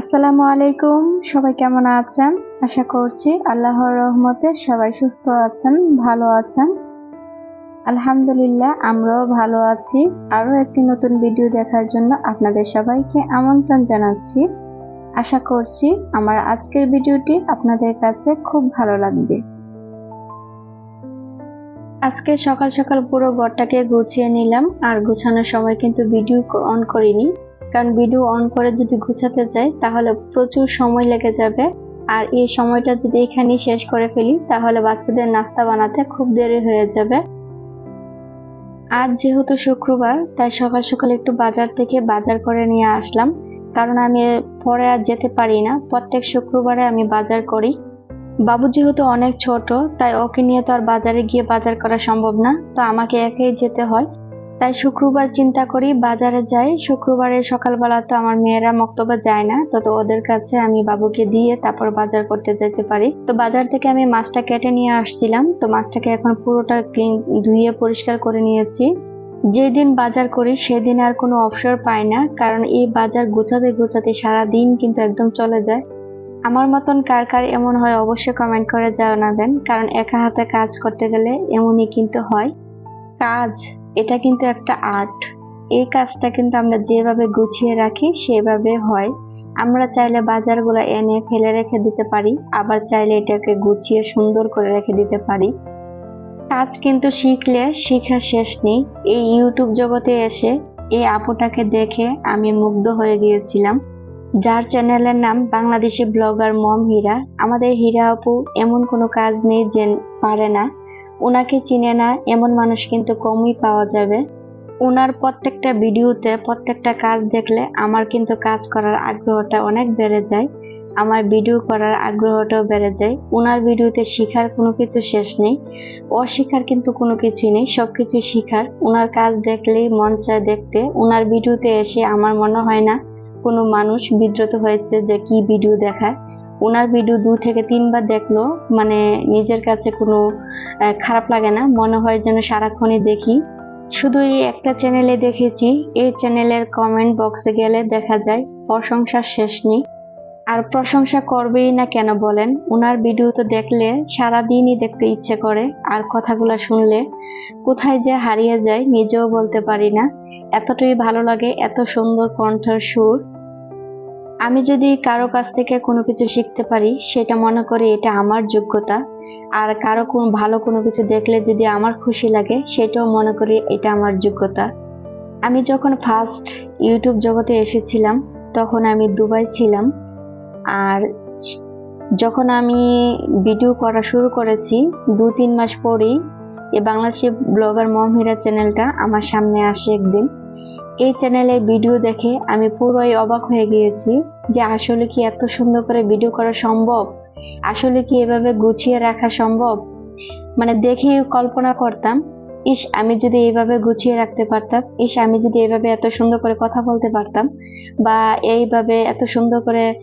আসসালামু আলাইকুম, সবাই কেমন আছেন? আশা করছি আল্লাহর রহমতে সবাই সুস্থ আছেন, ভালো আছেন। আলহামদুলিল্লাহ, আমরাও ভালো আছি। আরও একটি নতুন ভিডিও দেখার জন্য আপনাদের সবাইকে আমন্ত্রণ জানাচ্ছি। আশা করছি আমার আজকের ভিডিওটি আপনাদের কাছে খুব ভালো লাগবে। আজকে সকাল সকাল পুরো ঘরটাকে গুছিয়ে নিলাম, আর গুছানোর সময় কিন্তু ভিডিও অন করিনি। কারণ ভিডিও অন করে যদি গুছাতে যাই তাহলে প্রচুর সময় লেগে যাবে। আর এই সময়টা যদি এখানেই শেষ করে ফেলি, তাহলে বাচ্চাদের নাস্তা বানাতে খুব দেরি হয়ে যাবে। আজ যেহেতু শুক্রবার, তাই সকাল সকাল একটু বাজার থেকে বাজার করে নিয়ে আসলাম। কারণ আমি পরে আর যেতে পারি না। প্রত্যেক শুক্রবারে আমি বাজার করি। বাবু যেহেতু অনেক ছোট, তাই ওকে নিয়ে তো আর বাজারে গিয়ে বাজার করা সম্ভব না। তো আমাকে একাই যেতে হয়। তাই শুক্রবার চিন্তা করি বাজারে যাই। শুক্রবারে সকালবেলা তো আমার মেয়েরা মক্তবা যায় না, তো ওদের কাছে আমি বাবুকে দিয়ে তারপর বাজার করতে যেতে পারি। তো বাজার থেকে আমি মাছটা কেটে নিয়ে আসছিলাম, তো মাছটাকে এখন পুরোটা ক্লিন ধুয়ে পরিষ্কার করে নিয়েছি। যেদিন বাজার করি সেদিন আর কোনো অবসর পাই না, কারণ এই বাজার গোছাতে গোছাতে সারা দিন কিন্তু একদম চলে যায়। আমার মতন কার কার এমন হয় অবশ্যই কমেন্ট করে জানাবেন, কারণ একা হাতে কাজ করতে গেলে এমনই কিন্তু হয়। কাজ এটা কিন্তু একটা আর্ট এই কাজটা কিন্তু আমরা যেভাবে গুছিয়ে রাখি, সেভাবে হয়। আমরা চাইলে বাজারগুলো এনে ফেলে রেখে দিতে পারি, আবার চাইলে এটাকে গুছিয়ে সুন্দর করে রেখে দিতে পারি। কাজ কিন্তু শিখলে শিখা শেষ নেই। এই ইউটিউব জগতে এসে এই আপুটাকে দেখে আমি মুগ্ধ হয়ে গিয়েছিলাম। যার চ্যানেলের নাম বাংলাদেশি ব্লগার মম হীরা। আমাদের হীরা আপু এমন কোনো কাজ নেই যে পারে না। ওনাকে চিনে না, এমন মানুষ কিন্তু কমই পাওয়া যাবে। ওনার প্রত্যেকটা ভিডিওতে, প্রত্যেকটা কাজ দেখলে আমার কিন্তু কাজ করার আগ্রহটা অনেক বেড়ে যায়, আমার ভিডিও করার আগ্রহটাও বেড়ে যায়। ওনার ভিডিওতে শিখার কোনো কিছু শেষ নেই, অশিখার কিন্তু কোনো কিছুই নেই সব কিছু শিখার। ওনার কাজ দেখলেই মন চায় দেখতে, ওনার ভিডিওতে এসে আমার মনে হয় না কোনো মানুষ বিদ্রত হয়েছে যে কি ভিডিও দেখায়। ওনার ভিডিও দু থেকে তিনবার দেখল মানে নিজের কাছে কোনো খারাপ লাগে না, মনে হয় যেন সারাক্ষণই দেখি। শুধু এই একটা চ্যানেলে দেখেছি, এই চ্যানেলের কমেন্ট বক্সে গেলে দেখা যায়, প্রশংসার শেষ নেই। আর প্রশংসা করবেই না কেন বলেন, ওনার ভিডিও তো দেখলে সারাদিনই দেখতে ইচ্ছে করে, আর কথাগুলো শুনলে কোথায় যে হারিয়ে যায় নিজেও বলতে পারি না। এতটাই ভালো লাগে, এত সুন্দর কণ্ঠের সুর। আমি যদি কারও কাছ থেকে কোনো কিছু শিখতে পারি, সেটা মনে করি এটা আমার যোগ্যতা। আর কারও কোনো ভালো কোনো কিছু দেখলে যদি আমার খুশি লাগে, সেটাও মনে করি এটা আমার যোগ্যতা। আমি যখন ফার্স্ট ইউটিউব জগতে এসেছিলাম, তখন আমি দুবাই ছিলাম। আর যখন আমি ভিডিও করা শুরু করেছি, দু তিন মাস পরেই এই বাংলাদেশি ব্লগার মহিরা চ্যানেলটা আমার সামনে আসে একদিন। এই চ্যানেলের ভিডিও দেখে আমি পুরোই অবাক হয়ে গিয়েছি যে আসলে কি এত সুন্দর করে ভিডিও করা সম্ভব? আসলে কি এভাবে গুছিয়ে রাখা সম্ভব? মানে দেখে কল্পনা করতাম, ইস, আমি যদি এইভাবে গুছিয়ে রাখতে পারতাম, ইস, আমি যদি এইভাবে এত সুন্দর করে কথা বলতে পারতাম, বা এইভাবে এত সুন্দর করে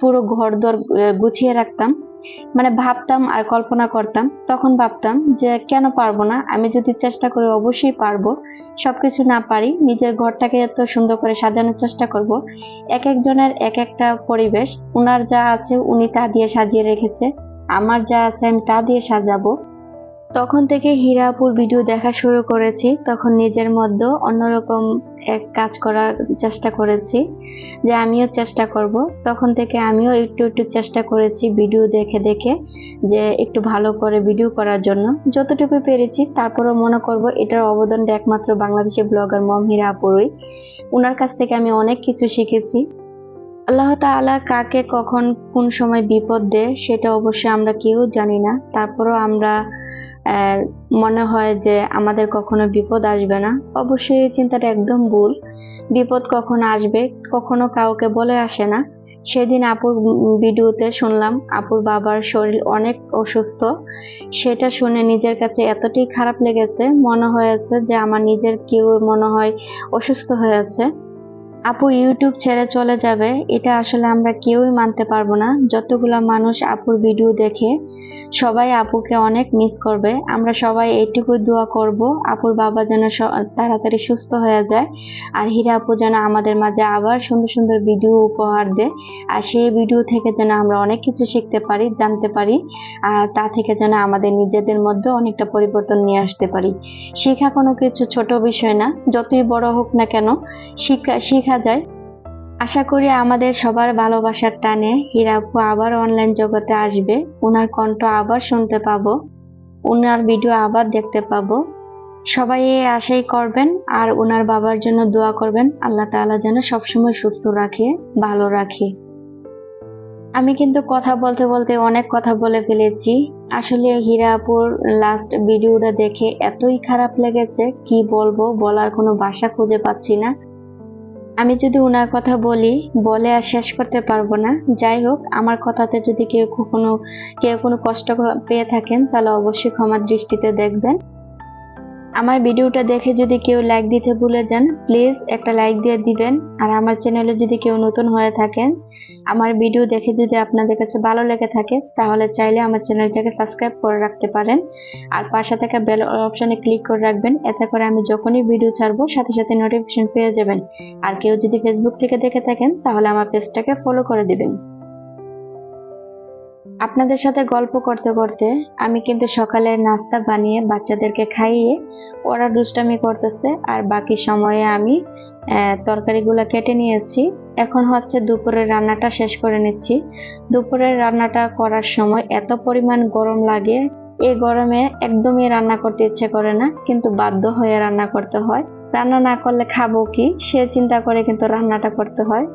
পুরো ঘর দর গুছিয়ে রাখতাম মানে ভাবতাম আর কল্পনা করতাম, তখন ভাবতাম যে কেন পারব না? আমি যদি চেষ্টা করি অবশ্যই পারব। সবকিছু না পারি, নিজের ঘরটাকে এত সুন্দর করে সাজানোর চেষ্টা করব। এক একজনের এক একটা পরিবেশ, উনার যা আছে উনি তা দিয়ে সাজিয়ে রেখেছে। আমার যা আছে আমি তা দিয়ে সাজাবো। তখন থেকে হীরাপুর ভিডিও দেখা শুরু করেছি। তখন নিজের মধ্যে অন্যরকম এক কাজ করার চেষ্টা করেছি, যে আমিও চেষ্টা করব। তখন থেকে আমিও একটু একটু চেষ্টা করেছি ভিডিও দেখে দেখে, যে একটু ভালো করে ভিডিও করার জন্য। যতটুকু পেরেছি, তারপরেও মনে করব এটার অবদানটা একমাত্র বাংলাদেশের ব্লগার মম হীরাপুরই। ওনার কাছ থেকে আমি অনেক কিছু শিখেছি। আল্লাহ তাআলা কাকে কখন কোন সময় বিপদ দেয় সেটা অবশ্যই আমরা কেউ জানি না। তারপরও আমরা মনে হয় যে আমাদের কখনো বিপদ আসবে না। অবশ্যই এই চিন্তাটা একদম ভুল। বিপদ কখন আসবে, কখনো কাউকে বলে আসে না। সেদিন আপুর ভিডিওতে শুনলাম, আপুর বাবার শরীর অনেক অসুস্থ। সেটা শুনে নিজের কাছে এতটাই খারাপ লেগেছে, মনে হয়েছে যে আমার নিজের কেউ মনে হয় অসুস্থ হয়েছে আপু ইউটিউব ছেড়ে চলে যাবে। এটা আসলে আমরা কেউই মানতে পারব না। যতগুলা মানুষ আপুর ভিডিও দেখে, সবাই আপুকে অনেক মিস করবে। আমরা সবাই এইটুকু দোয়া করব, আপুর বাবা যেন তাড়াতাড়ি সুস্থ হয়ে যায়, আর হীরা আপু যেন আমাদের মাঝে আবার সুন্দর সুন্দর ভিডিও উপহার দেয় আর সেই ভিডিও থেকে যেন আমরা অনেক কিছু শিখতে পারি, জানতে পারি, আর তা থেকে যেন আমাদের নিজেদের মধ্যে অনেকটা পরিবর্তন নিয়ে আসতে পারি। শেখা কোনো কিছু ছোট বিষয় না। যতই বড় হোক না কেন, শিখা, শেখা যায়। আশা করি আমাদের সবার ভালোবাসার টানে হীরাপু আবার অনলাইন জগতে আসবে। ওনার কণ্ঠ আবার শুনতে পাবো। ওনার ভিডিও আবার দেখতে পাবো। সবাই এই আশাই করবেন আর ওনার বাবার জন্য দোয়া করবেন। আল্লাহ তাআলা যেন সবসময় সুস্থ রাখে, ভালো রাখে। আমি কিন্তু কথা বলতে বলতে অনেক কথা বলে ফেলেছি। আসলে হীরাপুর লাস্ট ভিডিওটা দেখে এতই খারাপ লেগেছে, কি বলব বলার কোনো ভাষা খুঁজে পাচ্ছি না। আমি যদি ওনার কথা বলি, বলে আর শেষ করতে পারব না। যাই হোক, আমার কথাতে যদি কেউ কোনো কেউ কোনো কষ্ট পেয়ে থাকেন, তাহলে অবশ্যই ক্ষমার দৃষ্টিতে দেখবেন। আমার ভিডিওটা দেখে যদি কেউ লাইক দিতে ভুলে যান প্লিজ একটা লাইক দিয়ে দিবেন। আর আমার চ্যানেলে যদি কেউ নতুন হয়ে থাকেন, আমার ভিডিও দেখে যদি আপনাদের কাছে ভালো লেগে থাকে, তাহলে চাইলে আমার চ্যানেলটাকে সাবস্ক্রাইব করে রাখতে পারেন। আর পাশে থাকা বেল অপশনে ক্লিক করে রাখবেন, এতে করে আমি যখনই ভিডিও ছাড়বো, সাথে সাথে নোটিফিকেশন পেয়ে যাবেন। আর কেউ যদি ফেসবুক থেকে দেখে থাকেন, তাহলে আমার পেজটাকে ফলো করে দিবেন। আপনাদের সাথে গল্প করতে করতে আমি কিন্তু সকালে নাস্তা বানিয়ে বাচ্চাদেরকে খাইয়ে ওরা দুষ্টামি করতেছে আর বাকি সময়ে আমি তরকারিগুলো কেটে নিয়েছি। এখন হচ্ছে দুপুরের রান্নাটা শেষ করে নিচ্ছি। দুপুরের রান্নাটা করার সময় এত পরিমাণ গরম লাগে, এই গরমে একদমই রান্না করতে ইচ্ছে করে না, কিন্তু বাধ্য হয়ে রান্না করতে হয়। রান্না না করলে খাব কি? সে চিন্তা করে কিন্তু রান্নাটা করতে হয়।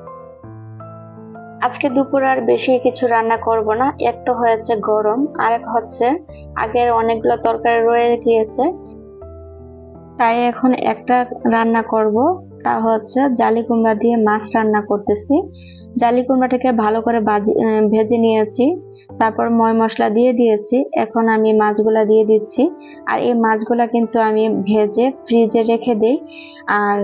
আজকে দুপুর আর বেশি কিছু রান্না করব না। এক তো হয়েছে গরম, আরেক হচ্ছে আগের অনেকগুলো তরকারি রয়ে গিয়েছে। তাই এখন একটা রান্না করব, তা হচ্ছে জালি কুমড়া দিয়ে মাছ রান্না করতেছি। জালি কুমড়াটাকে ভালো করে ভেজে নিয়েছি, তারপর ময় মশলা দিয়ে দিয়েছি, এখন আমি মাছগুলা দিয়ে দিচ্ছি। আর এই মাছগুলা কিন্তু আমি ভেজে ফ্রিজে রেখে দিই। আর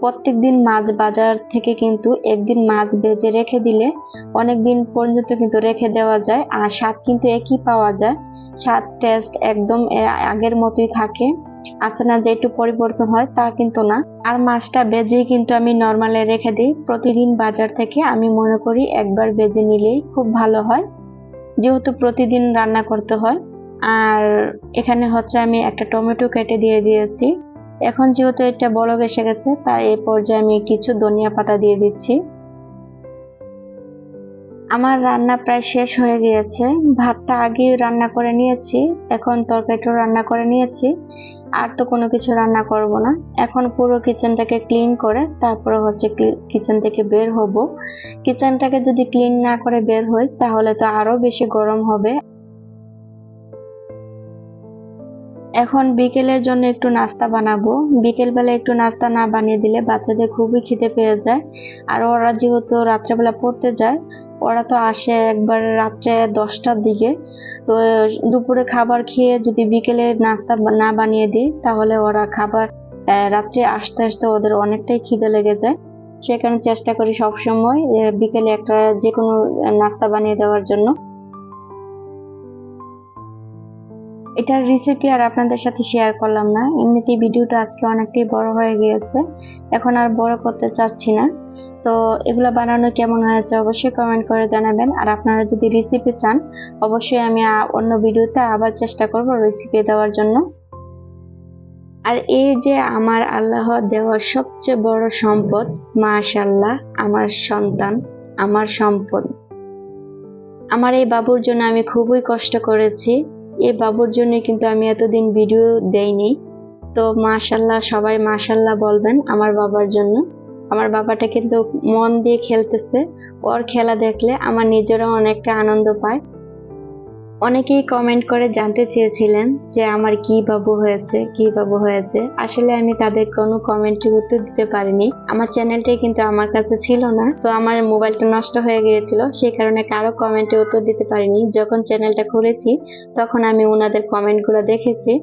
প্রত্যেকদিন মাছ বাজার থেকে কিন্তু একদিন মাছ ভেজে রেখে দিলে অনেক দিন পর্যন্ত কিন্তু রেখে দেওয়া যায়। আর স্বাদ কিন্তু একই পাওয়া যায়। স্বাদ টেস্ট একদম আগের মতোই থাকে। আছে না যে একটু পরিবর্তন হয় তা কিন্তু না। আর মাছটা ভেজেই কিন্তু আমি নর্মালে রেখে দিই। প্রতিদিন বাজার থেকে আমি মনে করি একবার ভেজে নিলেই খুব ভালো হয়। যেহেতু প্রতিদিন রান্না করতে হয়। আর এখানে হচ্ছে আমি একটা টমেটো কেটে দিয়ে দিয়েছি। এখন যেহেতু এটা বলক এসে গেছে, তাই এই পর্যায়ে আমি কিছু ধনিয়া পাতা দিয়ে দিচ্ছি। আমার রান্না প্রায় শেষ হয়ে গিয়েছে। ভাতটা আগে রান্না করে নিয়েছি, এখন তরকারিটাও রান্না করে নিয়েছি। আর তো কোনো কিছু রান্না করব না। এখন পুরো কিচেনটাকে ক্লিন করে তারপরে হচ্ছে কিচেন থেকে বের হব। কিচেনটাকে যদি ক্লিন না করে বের হই, তাহলে তো আরও বেশি গরম হবে। এখন বিকেলের জন্য একটু নাস্তা বানাবো। বিকেলবেলা একটু নাস্তা না বানিয়ে দিলে বাচ্চাদের খুবই খিদে পেয়ে যায়। আর ওরা যেহেতু রাত্রেবেলা পড়তে যায়, ওরা তো আসে একবার রাত্রে দশটার দিকে। তো দুপুরে খাবার খেয়ে যদি বিকেলে নাস্তা না বানিয়ে দিই, তাহলে ওরা খাবার রাত্রে আসতে আসতে ওদের অনেকটাই খিদে লেগে যায়। সেখানে চেষ্টা করি সবসময় বিকেলে একটা যে কোনো নাস্তা বানিয়ে দেওয়ার জন্য। এটার রেসিপি আর আপনাদের সাথে শেয়ার করলাম না। এমনিতেই ভিডিওটা আজকে অনেকটাই বড় হয়ে গিয়েছে। এখন আর বড় করতে চাচ্ছি না। তো এগুলো বানানো কেমন হয়েছে অবশ্যই কমেন্ট করে জানাবেন। আর আপনারা যদি রেসিপি চান, অবশ্যই আমি অন্য ভিডিওতে আবার চেষ্টা করব রেসিপি দেওয়ার জন্য। আর এই যে আমার আল্লাহ দেওয়ার সবচেয়ে বড় সম্পদ মাশাল্লাহ আমার সন্তান, আমার সম্পদ। আমার এই বাবুর জন্য আমি খুবই কষ্ট করেছি। এই বাবুর জন্য কিন্তু আমি এতদিন ভিডিও দেইনি। তো মাশাল্লাহ, সবাই মাশাল্লাহ বলবেন আমার বাবার জন্য। আমার বাবাটা কিন্তু মন দিয়ে খেলতেছে। ওর খেলা দেখলে আমার নিজেরও অনেকটা আনন্দ পায়। অনেকেই কমেন্ট করে জানতে চেয়েছিলেন যে আমার কি বাবু হয়েছে, কি বাবু হয়েছে। আসলে আমি তাদের কোনো কমেন্টের উত্তর দিতে পারিনি। আমার চ্যানেলটাই কিন্তু আমার কাছে ছিল না। তো আমার মোবাইলটা নষ্ট হয়ে গিয়েছিল। সেই কারণে কারও কমেন্টে উত্তর দিতে পারিনি। যখন চ্যানেলটা খুলেছি, তখন আমি ওনাদের কমেন্টগুলো দেখেছি।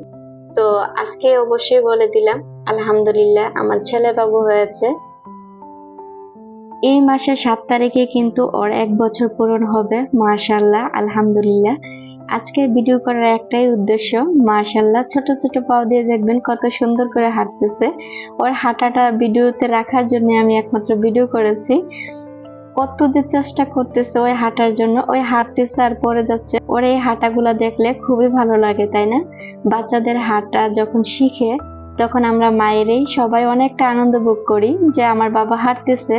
তো আজকে অবশ্যই বলে দিলাম, আলহামদুলিল্লাহ, আমার ছেলে বাবু হয়েছে। এই মাসের সাত তারিখে কিন্তু ওর এক বছর পূরণ হবে মাশাল্লাহ আলহামদুলিল্লাহ। আজকে ভিডিও করার একটাই উদ্দেশ্য মাশাল্লাহ ছোট ছোট পাও দিয়ে দেখবেন কত সুন্দর করে হাঁটতেছে। ওর হাঁটাটা ভিডিওতে রাখার জন্য আমি একমাত্র ভিডিও করেছি। কত যে চেষ্টা করতেছে ওই হাঁটার জন্য, ওই হাঁটতেছে আর পরে যাচ্ছে। ওর এই হাঁটাগুলা দেখলে খুবই ভালো লাগে, তাই না? বাচ্চাদের হাঁটা যখন শিখে, তখন আমরা মায়েরই সবাই অনেকটা আনন্দ ভোগ করি যে আমার বাবা হাঁটতেছে।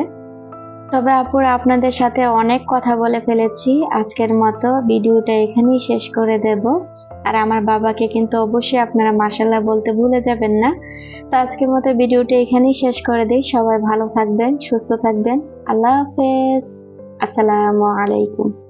তবে আপুর আপনাদের সাথে অনেক কথা বলে ফেলেছি। আজকের মতো ভিডিওটা এখানেই শেষ করে দেব। আর আমার বাবাকে কিন্তু অবশ্যই আপনারা মাসাল্লাহ বলতে ভুলে যাবেন না। তো আজকের মতো ভিডিওটা এখানেই শেষ করে দিই। সবাই ভালো থাকবেন, সুস্থ থাকবেন। আল্লাহ হাফেজ। আসসালামু আলাইকুম।